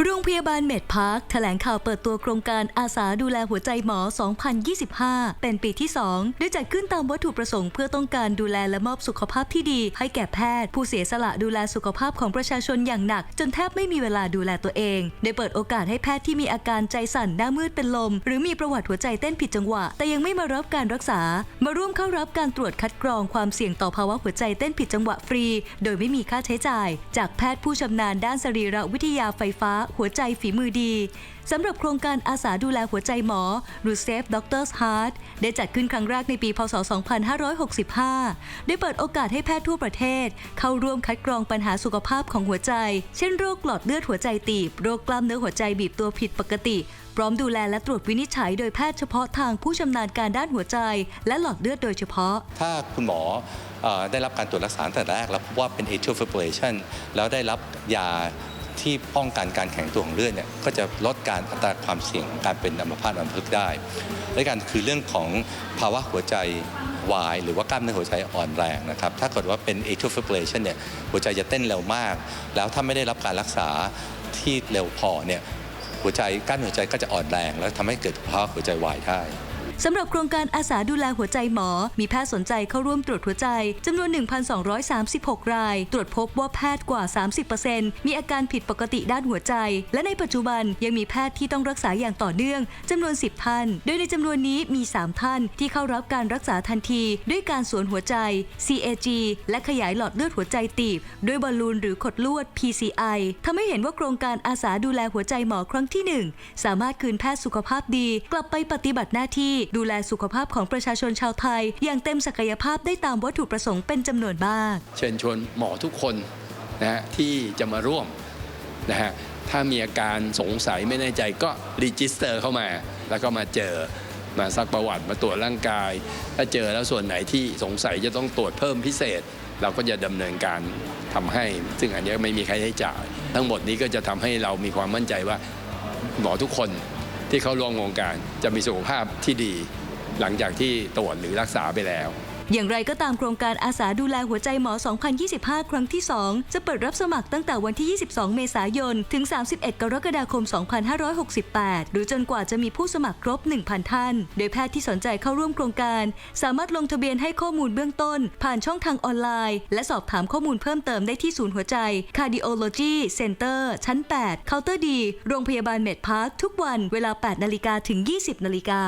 โรงพยาบาลเมดพาร์คแถลงข่าวเปิดตัวโครงการอาสาดูแลหัวใจหมอ 2025 เป็นปีที่2ได้จัดขึ้นตามวัตถุประสงค์เพื่อต้องการดูแลและมอบสุขภาพที่ดี ให้แก่แพทย์ ผู้เสียสละดูแลสุขภาพของประชาชนอย่างหนัก จนแทบไม่มีเวลาดูแลตัวเอง ได้เปิดโอกาสให้แพทย์ที่มีอาการใจสั่นหน้ามืดเป็นลม หรือมีประวัติหัวใจเต้นผิดจังหวะ แต่ยังไม่มารับการรักษา มาร่วมเข้ารับการตรวจคัดกรองความเสี่ยงต่อภาวะหัวใจเต้นผิดจังหวะฟรี โดยไม่มีค่าใช้จ่าย จากแพทย์ผู้ชำนาญด้านสรีรวิทยาไฟฟ้าหัวใจฝีมือดีสำหรับโครงการอาสาดูแลหัวใจหมอหรือ Safe Doctors Heart ได้จัดขึ้นครั้งแรกในปี พศ 2565 ได้เปิดโอกาสให้แพทย์ทั่วประเทศ เข้าร่วมคัดกรองปัญหาสุขภาพของหัวใจ เช่นโรคหลอดเลือดหัวใจตีบ โรคกล้ามเนื้อหัวใจบีบตัวผิดปกติ พร้อมดูแลและตรวจวินิจฉัยโดยแพทย์เฉพาะทางผู้ชำนาญการด้านหัวใจ และหลอดเลือดโดยเฉพาะ ถ้าคุณหมออได้รับการตรวจรักษาตั้งแต่แรกแล้วพบว่าเป็น atrial fibrillation แล้วได้รับยา ที่ป้องกันการแข็งตัวของเลือดเนี่ยก็จะลดการอัตราความเสี่ยงการเป็นอัมพาตอัมพฤกษ์ได้ และการคือเรื่องของภาวะหัวใจวายหรือว่ากล้ามเนื้อหัวใจอ่อนแรงนะครับ ถ้าเกิดว่าเป็น atrial fibrillation เนี่ยหัวใจจะเต้นเร็วมาก แล้วถ้าไม่ได้รับการรักษาที่เร็วพอเนี่ยหัวใจกล้ามเนื้อหัวใจก็จะอ่อนแรง แล้วทำให้เกิดภาวะหัวใจวายได้ สำหรับโครงการอาสาดูแลหัวใจหมอ มีแพทย์สนใจเข้าร่วมตรวจหัวใจจำนวน 1,236 ราย ตรวจพบว่าแพทย์กว่า 30%มีอาการผิดปกติด้านหัวใจ และในปัจจุบันยังมีแพทย์ที่ต้องรักษาอย่างต่อเนื่องจำนวน 10 ท่าน โดยในจำนวนนี้มี 3 ท่านที่เข้ารับการรักษาทันที ด้วยการสวนหัวใจ CAG และขยายหลอดเลือดหัวใจตีบ ด้วยบอลลูนหรือขดลวด PCI ทำให้เห็นว่าโครงการอาสาดูแลหัวใจหมอครั้งที่ 1 สามารถคืนแพทย์สุขภาพดี กลับไปปฏิบัติหน้าที่ดูแลสุขภาพของประชาชนชาวไทย อย่างเต็มศักยภาพได้ตามวัตถุประสงค์เป็นจำนวนมาก เชิญชวนหมอทุกคนนะฮะที่จะมาร่วมนะฮะถ้ามีอาการสงสัยไม่แน่ใจก็รีจิสเตอร์เข้ามา แล้วก็มาเจอมาซักประวัติมาตรวจร่างกาย ถ้าเจอแล้วส่วนไหนที่สงสัยจะต้องตรวจเพิ่มพิเศษ เราก็จะดำเนินการทำให้ ซึ่งอันนี้ไม่มีใค่าใช้จ่าย ทั้งหมดนี้ก็จะทำให้เรามีความมั่นใจว่าหมอทุกคน ที่เขาร่วมโครงการจะมีสุขภาพที่ดี หลังจากที่ตรวจหรือรักษาไปแล้ว อย่างไรก็ตามโครงการอาสาดูแลหัวใจหมอ 2025 ครั้งที่ 2 จะเปิดรับสมัครตั้งแต่วันที่ 22 เมษายน ถึง 31 กรกฎาคม 2568 หรือจนกว่าจะมีผู้สมัครครบ 1,000 ท่าน โดยแพทย์ที่สนใจเข้าร่วมโครงการ สามารถลงทะเบียนให้ข้อมูลเบื้องต้น ผ่านช่องทางออนไลน์ และสอบถามข้อมูลเพิ่มเติมได้ที่ศูนย์หัวใจ Cardiology Center ชั้น 8 เคาน์เตอร์ดี โรงพยาบาลเมดพาร์คทุกวันเวลา 8 นาฬิกาถึง 20 นาฬิกา